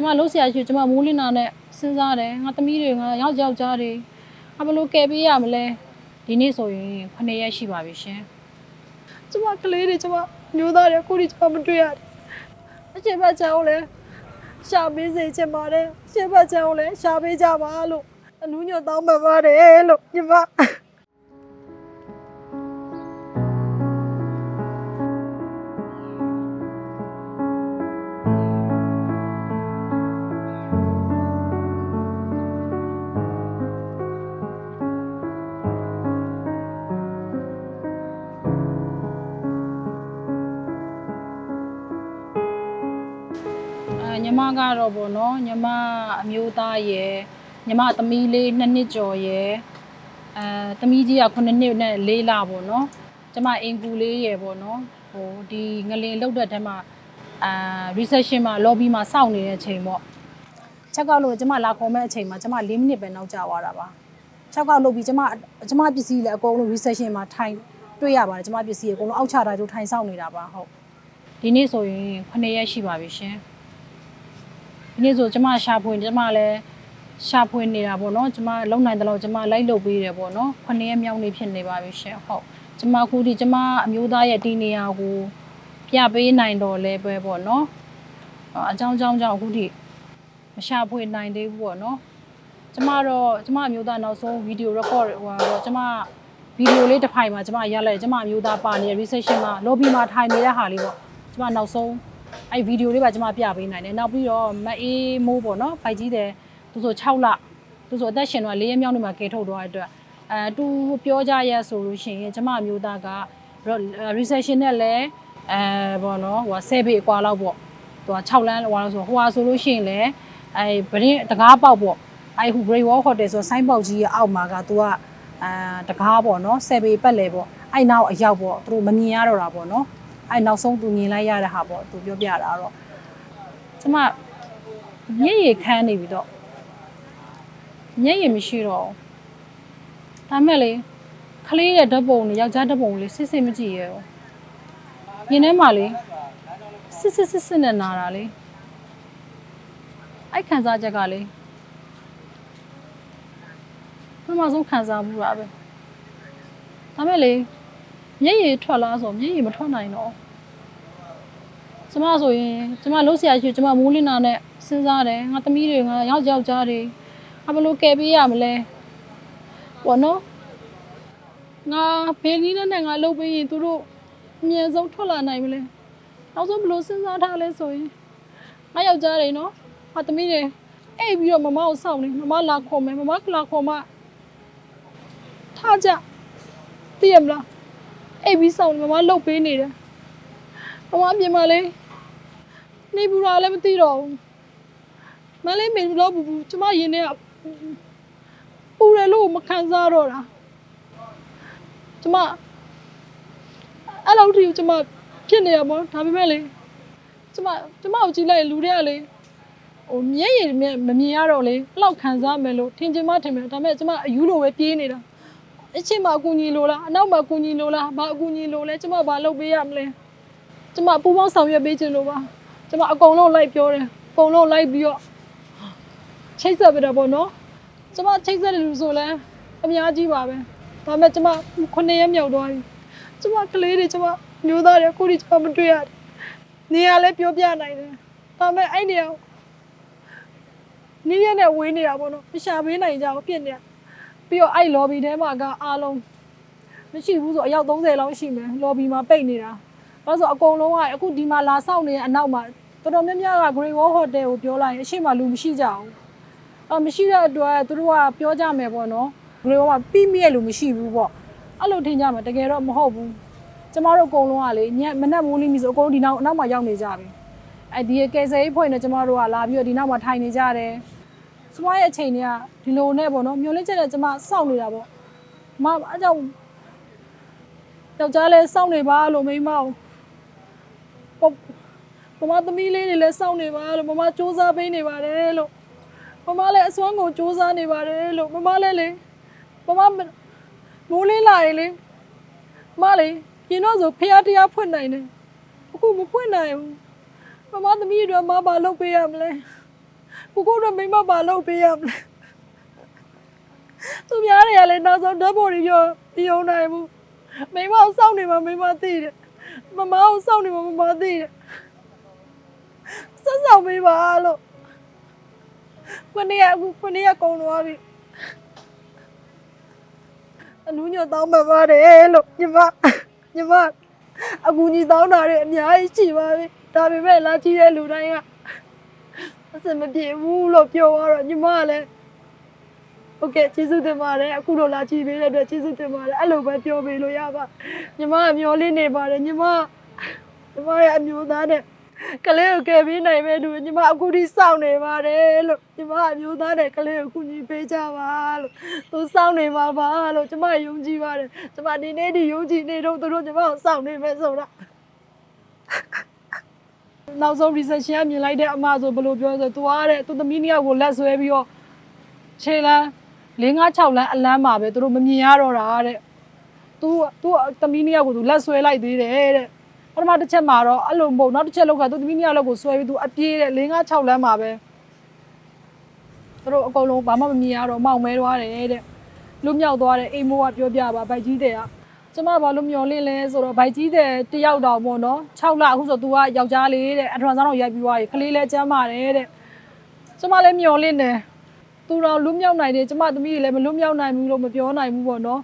ကျမလှုပ်ရှားရှိကျမမိုးလင်းနာနဲ့စဉ်းစားတယ်ငါသမီးတွေငါယောက်ျောက်ကြားတွေငါဘယ်လိုကယ်ပေးရမလဲဒီနေ့ဆိုရင်9ရက်ရှိပါပြီရှင်ကျမကလေးတွေကျမမျိုးသားတွေအခုထိကျမမတွေ့ရတယ်အချိန်ပတ်ချောင်းလည်းရှာပေးစေချင်ပါတယ်အချိန်ပတ်ချောင်းလည်းရှာပေးကြပါလို့အနူးညွတ်တောင်းပန်ပါတယ်လို့ညီမ ညီမကတော့ဗောနော်ညီမအမျိုးသားရယ်ညီမသမီးလေး2နှစ်ကျော်ရယ်အဲသမီးကြီးက9နှစ်နဲ့4လဗောနော်ကျမအင်ကူလေးရယ်ဗောနော်ဟိုဒီငလင်လောက်တဲ့ထဲမှာအာ reception မှာ lobby မှာစောင့်နေတဲ့အချိန်ပေါ့ချက်ကောက်လို့ကျမလာခေါ်မဲ့အချိန်မှာကျမ4မိနစ်ပဲနောက်ကျသွားတာပါချက်ကောက်လို့ပြီးကျမကျမပစ္စည်းလည်းအကုန်လုံး reception မှာထိုင်တွေ့ရပါတယ်ကျမပစ္စည်းအကုန်လုံးအောက်ချတာတို့ထိုင်ဆောင်နေတာပါဟုတ်ဒီနေ့ဆိုရင်9ရက်ရှိပါပြီရှင် ဒီနေ့ဆိုကျမရှာဖွေကျမလည်းရှာဖွေနေတာပေါ့နော်ကျမလုံနိုင်တယ်လို့ကျမလိုက်လုပ်ပေးတယ်ပေါ့နော်ခုနှစ်ရက်မြောက်နေ့ဖြစ်နေပါပြီရှင်ဟုတ်ကျမအခုဒီကျမအမျိုးသားရဲ့ဒီနေရာကိုပြပေးနိုင်တော့လဲပဲပေါ့နော်အော်အကြောင်းကြောင်းကြောင့်အခုဒီမရှာဖွေနိုင်သေးဘူးပေါ့နော်ကျမတော့ကျမအမျိုးသားနောက်ဆုံးဗီဒီယို record ဟိုတော့ကျမဗီဒီယိုလေးတစ်ဖိုင်မှာကျမရလိုက်တယ်ကျမအမျိုးသားပါနေတဲ့ reception မှာ lobby မှာထိုင်နေတဲ့ဟာလေးပေါ့ကျမနောက်ဆုံး အဲ့ဗီဒီယိုလေးပါကျွန်မပြပေးနိုင်တယ်နောက်ပြီးတော့မအေးမိုးပေါ့နော်ဖိုက်ကြီးတယ်သူဆို6လသူဆိုအသက်ရှင်တော့၄ရက်မြောက်နေ့မှာကဲထုတ်တော့တဲ့အတွက်အဲသူပြောကြရဆိုလို့ရှိရင်ကျွန်မအမျိုးသားက recession နဲ့လည်းအဲပေါ့နော်ဟို10ပေအကွာလောက်ပေါ့သူက6လမ်းဟိုလောက်ဆိုဟိုဟာဆိုလို့ရှိရင်လည်းအဲဗရင်တကားပေါက်ပေါ့အဲဟို Great Wall Hotel ဆိုဆိုင်းပေါက်ကြီးရဲ့အောက်မှာကသူကအဲတကားပေါ့နော်10ပေပတ်လေပေါ့အဲ့နောက်အရောက်ပေါ့သူတို့မမြင်ရတော့တာပေါ့နော် အဲ့နောက်ဆုံးသူမြင်လိုက်ရတဲ့ဟာပေါ့သူပြောပြတာတော့ကျမမျက်ရည်ခမ်းနေပြီတော့မျက်ရည်မရှိတော့ဘူးဒါမဲ့လေခလေးတဲ့ဓာတ်ပုံနဲ့ယောက်ျားဓာတ်ပုံလေးစစ်စစ်မကြည့်ရဘူးရင်ထဲမှာလေစစ်စစ်စစ်စစ်နဲ့နာတာလေအဲ့ခံစားချက်ကလေဘယ်မှာဆုံးခံစားမှုတာပဲဒါမဲ့လေ မျက်ရည်ထွက်လားဆိုမျက်ရည်မထွက်နိုင်တော့ကျမဆိုရင်ကျမလှုပ်ရှားရှိကျမမိုးလင်းနာနဲ့စဉ်းစားတယ်ငါသမီးတွေငါယောက်ျောက်ကြားတွေငါဘယ်လိုကယ်ပေးရမလဲပေါ့နော်ငါဘယ်နည်းနဲ့ငါလုပ်ပေးရင်သူတို့အမြဲဆုံးထွက်လာနိုင်မလဲနောက်ဆုံးဘယ်လိုစဉ်းစားထားလဲဆိုရင်ငါယောက်ျားတွေနော်ငါသမီးတွေအိပ်ပြီးတော့မမကိုစောင့်နေမမလာခေါ်မယ်မမကလာခေါ်မှထားကြသိရမလား အိပ်ပြီးဆောင်နေမမလှုပ်ပေးနေတယ်။မမအပြင်မှာလေနေဘူးလားလည်းမသိတော့ဘူး။မလေးမေလို့ဘူးဘူးကျမရင်ထဲကပူတယ်လို့မခံစားတော့တာ။ကျမအဲ့လောက်ထိကျမဖြစ်နေရမဒါပေမဲ့လေကျမကျမကိုကြည့်လိုက်လူတွေကလေဟိုမျက်ရည်မမြင်ရတော့လေအဲ့လောက်ခံစားမယ်လို့ထင်ချင်မှထင်မယ်ဒါပေမဲ့ကျမအယူလိုပဲပြေးနေတာ အချင်းမအကူညီလိုလားအနောက်မှာအကူညီလိုလားဘာအကူညီလိုလဲကျမဘာလုပ်ပေးရမလဲကျမပူပေါင်းဆောင်ရွက်ပေးခြင်းလို့ပါကျမအကုန်လုံးလိုက်ပြောတယ်အကုန်လုံးလိုက်ပြီးတော့ချိတ်ဆက်ပြတယ်ပေါ့နော်ကျမချိတ်ဆက်တယ်လို့ဆိုလဲအများကြီးပါပဲဒါပေမဲ့ကျမခုနှစ်ရက်မြောက်သွားပြီကျမကလေးတွေကျမမျိုးသားတွေအခုထိကျမမတွေ့ရတယ်နေရာလဲပြောပြနိုင်တယ်ဒါပေမဲ့အဲ့နေရာကိုနင်းရနဲ့ဝေးနေတာပေါ့နော်မရှာပေးနိုင်ကြဘူးဖြစ်နေတာ ပြီးတော့အဲ့ lobby ထဲမှာကအားလုံးမရှိဘူးဆိုအယောက်30လောက်ရှိမယ် lobby မှာပိတ်နေတာဘာလို့ဆိုအကုန်လုံးကအခုဒီမှာလာဆောက်နေတဲ့အနောက်မှာတော်တော်များများက Great Wall Hotel ကိုပြောလိုက်ရင်အရှိမလူမရှိကြဘူးအဲမရှိတဲ့အတွက်သူတို့ကပြောကြမယ်ပေါ့နော် Great Wall မှာပြီးမြဲလူမရှိဘူးပေါ့အဲ့လိုထင်ကြမှာတကယ်တော့မဟုတ်ဘူးကျမတို့အကုန်လုံးကလေညမနက်မိုးလင်းပြီဆိုအကုန်လုံးဒီနောက်အနောက်မှာရောက်နေကြပြီအဲ့ဒီကယ်ဆယ်ရေးဖွဲ့နဲ့ကျမတို့ကလာပြီးတော့ဒီနောက်မှာထိုင်နေကြတယ် ကျမရဲ့အချိန်တွေကဒီလိုနဲ့ပေါ့နော်မျောလင့်ချက်နဲ့ကျမစောင့်နေတာပေါ့မအကြောင်းယောက်ျားလည်းစောင့်နေပါလို့မိန်းမကိုပမသမီးလေးတွေလည်းစောင့်နေပါလို့မမစူးစမ်းပေးနေပါတယ်လို့မမလည်းအစွမ်းကိုစူးစမ်းနေပါတယ်လို့မမလည်းလေမမမိုးလေးလာရင်လေမလေးရင်တော့ဆိုဖះတရားဖွင့်နိုင်တယ်အခုမဖွင့်နိုင်ဘူးမမသမီးတွေမဘာလုပ်ပေးရမလဲ ကိုကိုတို့မိမပါလို့ပေးရမလဲသူများတွေကလည်းနောက်ဆုံးဓာတ်ပေါ်တွေပြောမယုံနိုင်ဘူးမိမကိုစောင့်နေမှာမိမသိတယ်မမကိုစောင့်နေမှာမမသိတယ်ဆက်ဆောင်ပေးပါလို့ခုနေ့ကအခုခုနေ့ကကုန်သွားပြီအနူးညွတ်တောင်းမှပါတယ်လို့ညီမညီမအကူကြီးတောင်းတာတွေအများကြီးရှိပါပြီဒါပေမဲ့လာကြည့်တဲ့လူတိုင်းက အစမပြေဘူးလို့ပြောတော့ညီမကလည်းဟုတ်ကဲ့ကျေးဇူးတင်ပါတယ်အခုလိုလာကြည့်ပေးတဲ့အတွက်ကျေးဇူးတင်ပါတယ်အဲ့လိုပဲပြောပေးလို့ရပါညီမကမျောလင်းနေပါတယ်ညီမညီမရဲ့အမျိုးသားနဲ့ကလေးကိုကယ်ပေးနိုင်မဲ့သူညီမအခုထိစောင့်နေပါတယ်လို့ညီမအမျိုးသားနဲ့ကလေးကိုကူညီပေးကြပါလို့သူစောင့်နေပါပါလို့ညီမယုံကြည်ပါတယ်ညီမဒီနေ့ဒီယုံကြည်နေတော့သူတို့ညီမကိုစောင့်နေမယ်ဆိုတာ နောက်ဆုံး reception ကမြင်လိုက်တဲ့အမဆိုဘယ်လိုပြောလဲဆိုသူကတဲ့သူသမီးနှစ်ယောက်ကိုလက်ဆွဲပြီးတော့ခြေလမ်း၄၅6လမ်းအလမ်းမှာပဲသူတို့မမြင်ရတော့တာတဲ့သူသူသမီးနှစ်ယောက်ကိုသူလက်ဆွဲလိုက်သေးတယ်တဲ့ပထမတစ်ချက်မှာတော့အဲ့လိုမဟုတ်နောက်တစ်ချက်လောက်ကသူသမီးနှစ်ယောက်လောက်ကိုဆွဲပြီးသူအပြေးတဲ့၄၅6လမ်းမှာပဲသူတို့အကုန်လုံးဘာမှမမြင်ရတော့မောင်မဲသွားတယ်တဲ့လွတ်မြောက်သွားတယ်အိမ်မိုးကပြောပြပါဗိုက်ကြီးတဲ့က ကျမဘာလို့မျောလင့်လဲဆိုတော့ဗိုက်ကြီးတဲ့တယောက်တောင်ပေါ့နော်6လအခုဆို तू ကယောက်ျားလေးတဲ့အထွန်ဆောင်တော့ရိုက်ပြီးသွားပြီခလေးလဲကျမ်းပါတယ်တဲ့ကျမလည်းမျောလင့်တယ်သူတော့လွတ်မြောက်နိုင်တယ်ကျမသမီးတွေလည်းမလွတ်မြောက်နိုင်ဘူးလို့မပြောနိုင်ဘူးပေါ့နော်